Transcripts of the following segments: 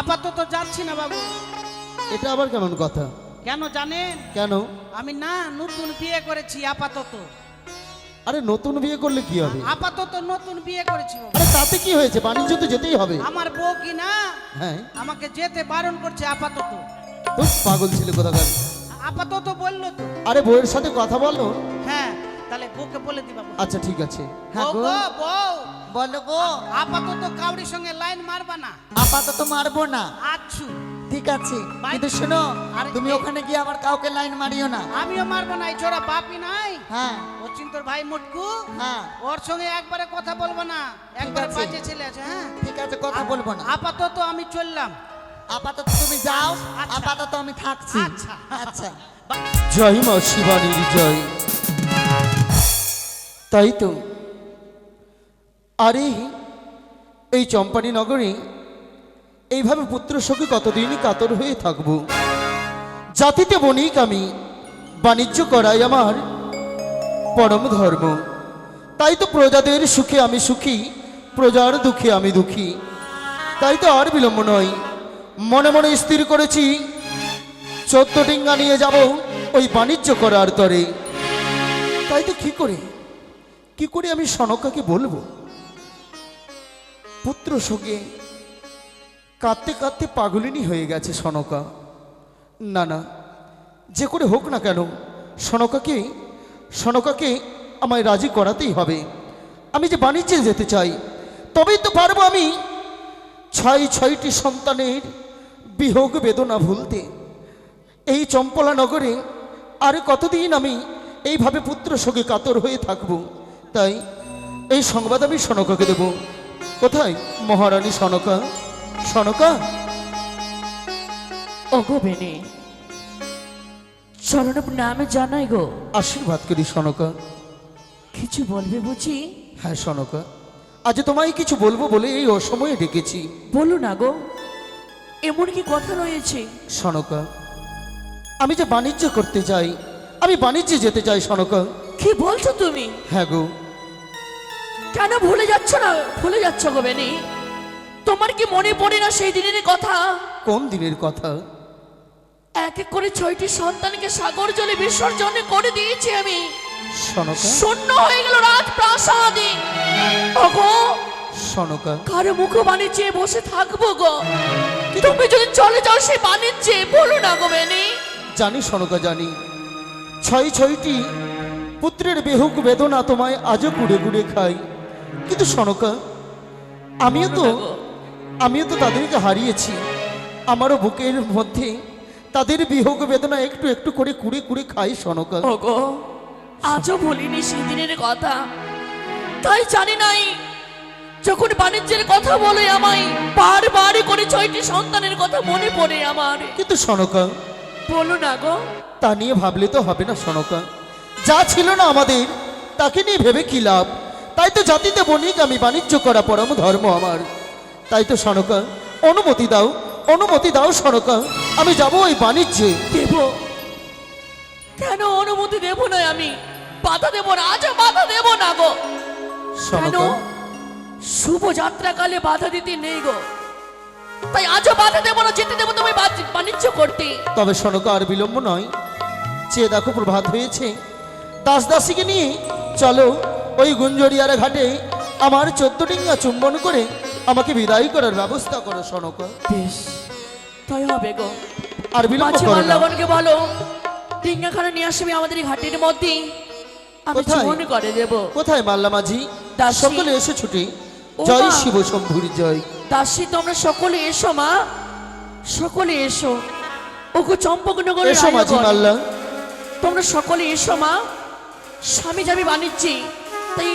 আপাতত যাচ্ছি না বাবু। এটা আবার কেমন কথা? কেন জানেন? কেন? আমি না নতুন বিয়ে করেছি আপাতত। আরে নতুন বিয়ে করলে কি হবে? আপাতত নতুন বিয়ে করেছি বাবু। আরে তাতে কি হয়েছে? বাণিজ্য তো যেতেই হবে। আমার বউ কি না হ্যাঁ। আমাকে যেতে বারণ করছে আপাতত। তো পাগল ছিল কোথাকার। আপাতত বলল তো। আরে বউয়ের সাথে কথা বলো। হ্যাঁ তাহলে বউকে বলে দি বাবু। আচ্ছা ঠিক আছে। হ্যাঁ বউ গো, বউ। বলো গো আপাতত কাউরির সঙ্গে লাইন মারবা না। আপাতত মারবো না। আচ্ছু। ঠিক আছে। কিন্তু শোনো আরে তুমি ওখানে গিয়ে আবার কাউকে লাইন মারিও না। আমিও মারবো না এই ছোড়া বাপি নাই। হ্যাঁ। ও চিন্তর ভাই মুটকু। হ্যাঁ। ওর সঙ্গে একবারে কথা বলব না। একবারে। বাজে ছেলে আছে হ্যাঁ? ঠিক আছে কথা বলব না। আপাতত আমি চললাম। আপাতত তুমি যাও আচ্ছা। আপাতত আমি থাকছি। আচ্ছা। আচ্ছা। জয় মা শিবানীর জয়। তাই তো। আরে, এই চম্পানি নগরে, এইভাবে পুত্র শোকে কতদিনই কাতর হয়ে থাকব? জাতিতে বণিক আমি, বাণিজ্য করাই আমার পরম ধর্ম। তাই তো প্রজাদের সুখে আমি সুখী, প্রজার দুঃখে আমি দুঃখী। তাই তো আর বিলম্ব নয়, মনে মনে স্থির করেছি, চোদ্দ ডিঙ্গা নিয়ে যাব ওই বাণিজ্য করার তরে। তাই তো কি করে কি করে আমি সনকাকে বলব? পুত্র শোকে কাঁদতে কাঁদতে পাগলিনী হয়ে গেছে সনকা। না না, যে করে হোক না কেন, সনকাকে সনকাকে আমায় রাজি করাতেই হবে। আমি যে বাণিজ্যে যেতে চাই, তবেই তো পারব আমি ছয় ছয়টি সন্তানের বিয়োগ বেদনা ভুলতে। এই চম্পলা নগরে আর কতদিন আমি এইভাবে পুত্র শোকে কাতর হয়ে থাকব? তাই এই সংবাদ আমি সনকাকে দেব। কোথায়? মহারানী সনকা? সনকা? ওগো বেনে চরণ নামে জানাই গো। আশীর্বাদ করি সনকা। কিছু বলবে বুঝি? হ্যাঁ সনকা। আজ তোমায় কিছু বলব বলে এই অসময়ে ডেকেছি। বলো না গো এমন কি কথা রয়েছে? সনকা আমি যে বাণিজ্য করতে চাই আমি বাণিজ্যে যেতে চাই সনকা। কি বলছো তুমি? হ্যাঁ গো। কেন ভুলে যাচ্ছ না? ভুলে যাচ্ছ গো বেনি। তোমার কি মনে পড়ে না সেই দিনের কথা? কোন দিনের কথা? এক এক করে ছয়টি সন্তানকে সাগর জলে বিসর্জন করে দিয়েছি আমি। শূন্য হয়ে গেল রাজপ্রাসাদে। ওগো সনকা? কারও মুখ বাণিজ্যে বসে থাকব গো। তুমি যদি চলে যাও সেই বাণিজ্যে বলো না গো বেনি। জানি সনকা জানি। ছয় ছয়টি পুত্রের বেহুক বেদনা তোমায় আজও কুড়ে কুড়ে খাই। কিন্তু সনকা আমিও তো আমিও তো তাদেরকে হারিয়েছি। আমারও বুকের মধ্যে তাদের বিয়োগ বেদনা একটু একটু করে কুড়ে কুড়ে খাই সনকা ওগো আজও বলিনি সেদিনের কথা। তাই জানি নাই যখন বাণিজ্যের কথা বলে আমায় বারবার করে ছয়টি সন্তানের কথা মনে পড়ে আমার। কিন্তু সনকা বলো না গো। তা নিয়ে ভাবলে তো হবে না সনকা যা ছিল না আমাদের তাকে নিয়ে ভেবে কি লাভ? তাই তো জাতিতে বণিক আমি বাণিজ্য করা পরম ধর্ম আমার। তাই তো সনকা অনুমতি দাও অনুমতি দাও সনকা আমি যাব ওই বাণিজ্যে। দেব। কেন অনুমতি দেব না আমি? বাধা দেব না আজও বাধা দেব না গো। কেন? শুভ যাত্রাকালে বাধা দিতে নেই গো। তাই আজও বাধা দেব না যেতে দেবো তুমি বাণিজ্য- বাণিজ্য করতে। তবে সনকা আর বিলম্ব নয়। চেয়ে দেখো প্রভাত হয়েছে দাস দাসীকে নিয়ে চলো ওই গুঞ্জরিয়ার ঘাটে আমার চোদ্দ ডিঙ্গা চুম্বন করে আমাকে বিদায় করার ব্যবস্থা করো সনকা বেশ তাই হবে গো। আর বিলম্ব করো না। বলো ডিঙ্গাখানা নিয়ে আসবে আমাদের ঘাটের মধ্যে। আমি কোথায়? জীবন করে দেব। কোথায় মাল্লা মাঝি সকলে এসে ছুটি। জয় শিব শম্ভুর জয়। দাসী তোমরা সকলে এসো মা। সকলে এসো। ওগো চম্পকনগরের এসো মাঝি আয়োজন। মাল্লা। তোমরা সকলে এসো মা। স্বামী যাবি বাণিজ্যে। তাই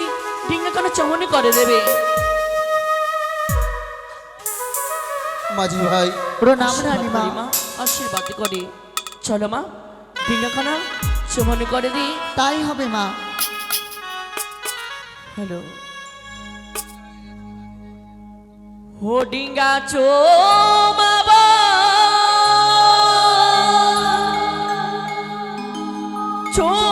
ডিঙ্গাখানা চমনে করে দেবে। মাঝি ভাই প্রণাম মা। আশীর্বাদ করে। চলো মা ডিঙ্গাখানা চমনে করে দিই। তাই হবে মা। হ্যালো। হো ডিঙ্গা চো বাবা। চো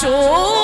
좋.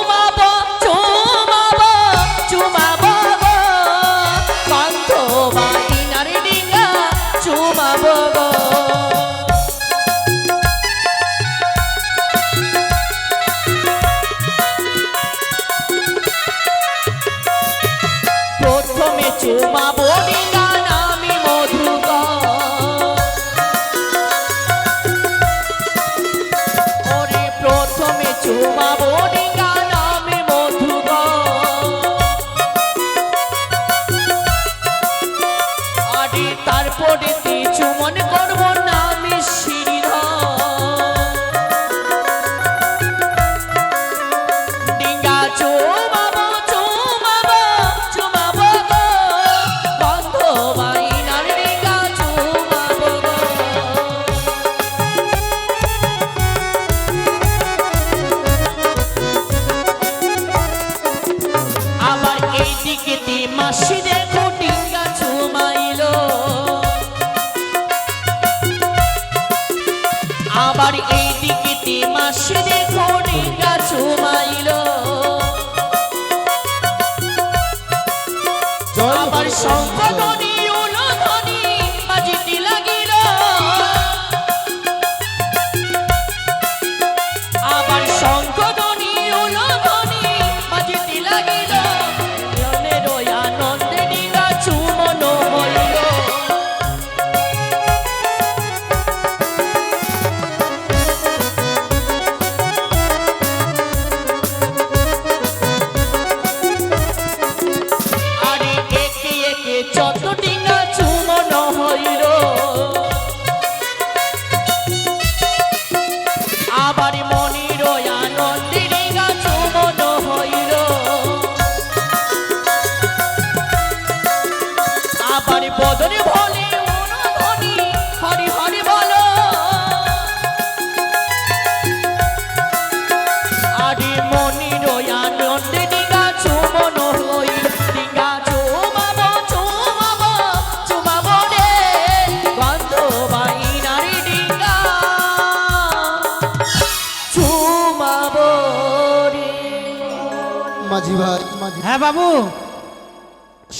মাঝি ভাই। হ্যাঁ বাবু।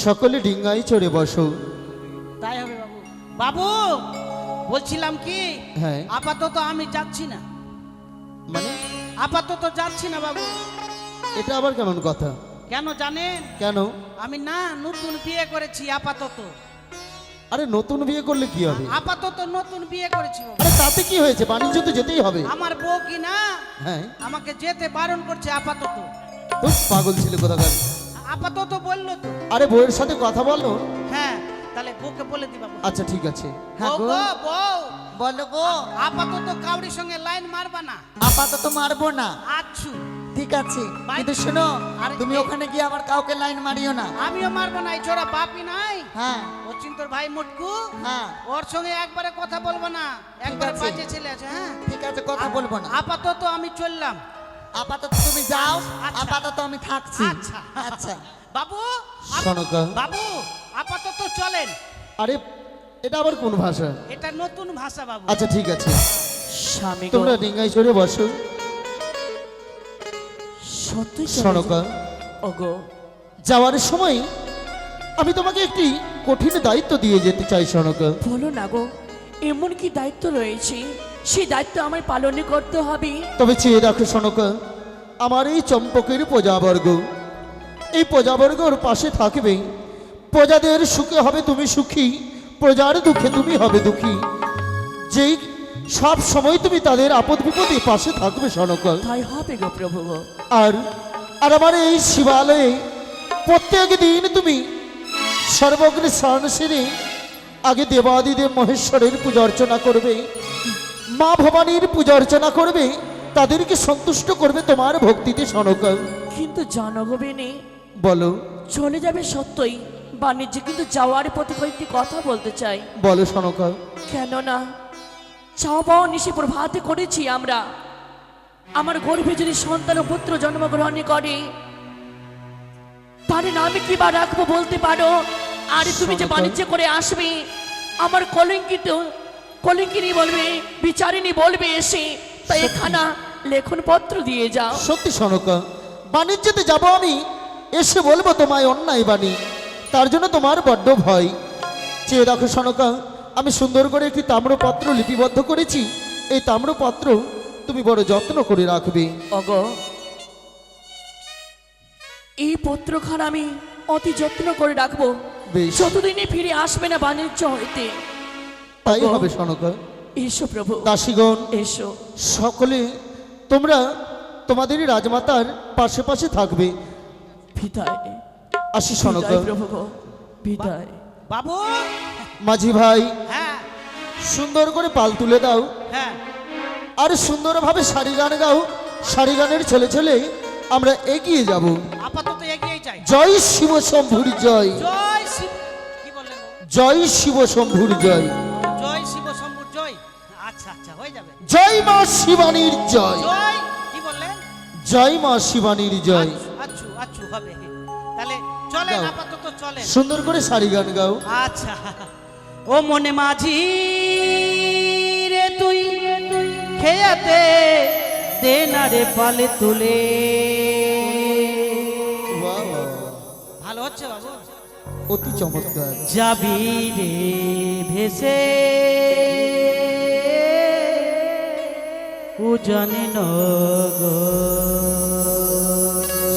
সকলে ডিঙ্গাই চড়ে বসো। তাই হবে বাবু। বাবু বলছিলাম কি? হ্যাঁ। আপাতত আমি যাচ্ছি না। মানে? আপাতত যাচ্ছি না বাবু। এটা আবার কেমন কথা? কেন জানেন? কেন? আমি না নতুন বিয়ে করেছি আপাতত। আরে নতুন বিয়ে করলে কি হবে? আপাতত নতুন বিয়ে করেছি আরে তাতে কি হয়েছে? বাণিজ্য তো যেতেই হবে। আমার বউ কি না হ্যাঁ। আমাকে যেতে বারণ করছে আপাতত। তো পাগল ছিল কোথাকার। আপাতত বলল তো। আরে বউয়ের সাথে কথা বলো। হ্যাঁ তাহলে বউকে বলে দিবা আচ্ছা ঠিক আছে। হ্যাঁ গো। বউ। বলো গো। আপাতত কাউরির সঙ্গে লাইন মারবা না। আপাতত মারবো না। আচ্ছু। ঠিক আছে। কিন্তু শোনো তুমি ওখানে গিয়ে আবার কাউকে লাইন মারিও না। আমিও মারবো না এই ছোড়া বাপি নাই। হ্যাঁ। ও চিন্তর ভাই মুটকু। হ্যাঁ। ওর সঙ্গে একবারে কথা বলব না। একবার বাজে ছেলে আছে হ্যাঁ? ঠিক আছে কথা বলব না। আপাতত আমি চললাম। আপাতত তুমি যাও আচ্ছা। আপাতত আমি থাকছি। আচ্ছা। আচ্ছা। বাবু সনকা বাবু আপাতত চলেন। আরে এটা আবার কোন ভাষা? এটা নতুন ভাষা বাবু। আচ্ছা ঠিক আছে। স্বামী তোমরা ডিঙ্গাই চড়ে বসো। সত্যি সনকা ওগো। যাওয়ার সময় আমি তোমাকে একটি কঠিন দায়িত্ব দিয়ে যেতে চাই সনকা বলো না গো এমন কি দায়িত্ব রয়েছে? সেই দায়িত্ব আমার পালনে করতে হবে। তবে চেয়ে রাখো সনকা আমার এই চম্পকের প্রজাবর্গ। এই প্রজাবর্গর পাশে থাকবে প্রজাদের সুখে হবে তুমি সুখী প্রজার দুঃখে তুমি হবে দুঃখী। যেই সব সময় তুমি তাদের আপদ বিপদে পাশে থাকবে সনকা। তাই হবে গো প্রভু। আর আর আমার এই শিবালয়ে প্রত্যেক দিন তুমি সর্বগ্রে স্নান সেরে আগে দেবাদিদেব মহেশ্বরের পূজা অর্চনা করবে। মা ভবানীর পূজা অর্চনা করবে তাদেরকে সন্তুষ্ট করবে তোমার ভক্তিতে সনকা কিন্তু জানো বলো। চলে যাবে সত্যই বাণিজ্যে কিন্তু যাওয়ার পথে কয়েকটি কথা বলতে চাই। বলো সনকা কেননা চাও পাওয়া নিশি প্রভাতে করেছি আমরা। আমার গর্ভে যদি সন্তান ও পুত্র জন্মগ্রহণ করে তার নামে কি বা রাখব বলতে পারো? আর তুমি যে। বাণিজ্য করে আসবে আমার কলঙ্কিত কলঙ্কিনী বলবে বিচারিনী বলবে এসে তাই এখানা লেখন পত্র দিয়ে যাও। সত্যি সনকা বাণিজ্যতে যাব আমি এসে বলব তোমায় অন্যায় বাণী তার জন্য তোমার বড্ড ভয়। চেয়ে রাখো সনকা আমি সুন্দর করে একটি তাম্রপত্র লিপিবদ্ধ করেছি এই তাম্রপত্র তুমি বড় যত্ন করে রাখবে। অগ এই পত্রখানা আমি অতি যত্ন করে রাখব। যতদিনে ফিরে আসবে না বাণিজ্য হইতে তাই হবে সনকা। এসো প্রভু দাসীগণ এসো। সকলে তোমরা তোমাদেরই রাজমাতার পাশে পাশে থাকবে। বিদায়। আসি সনকা। প্রভু বাবু। মাঝি ভাই হ্যাঁ। সুন্দর করে পাল তুলে দাও। হ্যাঁ। আর সুন্দরভাবে শাড়ি গান গাও। শাড়ি গানের ছেলে ছেলে আমরা এগিয়ে যাব। আপাতত এগিয়ে যাই। জয় শিব শম্ভুর জয়। জয় শিব কি বললেন? জয় শিব শম্ভুর জয়। জয় মা শিবানীর জয়। জয় কি বললেন? জয় মা শিবানীর জয়। আচ্ছু আচ্ছু হবে। তাহলে চলেন। আপাতত চলেন। সুন্দর করে শাড়ি গান গাও। আচ্ছা। ও মনে মাঝি রে তুই খেয়াতে দে না রে পালে তুলে। ভালো হচ্ছে বাবু? অতি চমৎকার। যাবি রে ভেসে। উজানে নগর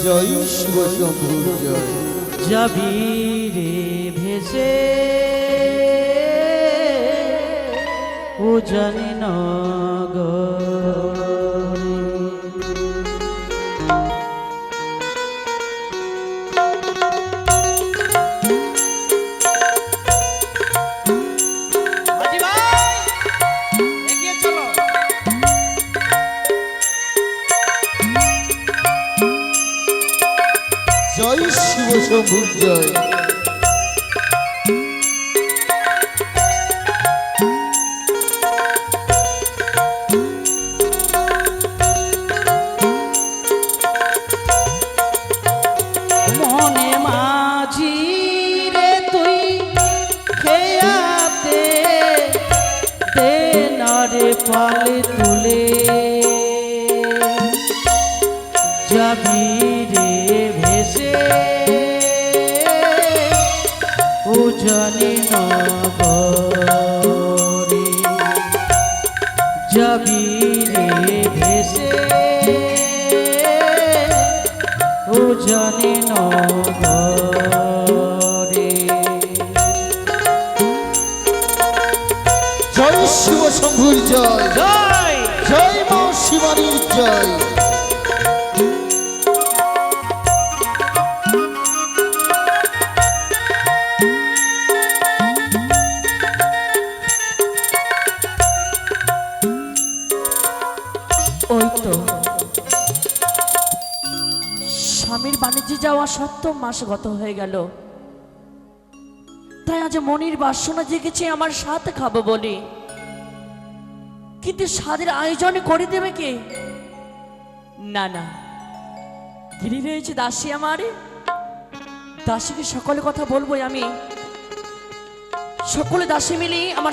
জয় শিব শম্ভু জয়। যাবি রে ভেসে। পূজনে নগর শম্ভু জয়। পালে তুলে। উজানি নগরে জয় শিব শম্ভুর জয় জয়। জয় মা শিবানীর জয় ওই তো। স্বামীর বাণিজ্যে যাওয়া সত্তর মাস গত হয়ে গেল। তাই আজ মনির বাসনা জেগেছে, আমার সাথে খাব বলি। কিন্তু স্বাদের আয়োজন করে দেবে কে? না না। গিরি রয়েছে দাসী আমার। দাসীকে সকলে কথা বলব আমি। সকলে দাসী মিলি আমার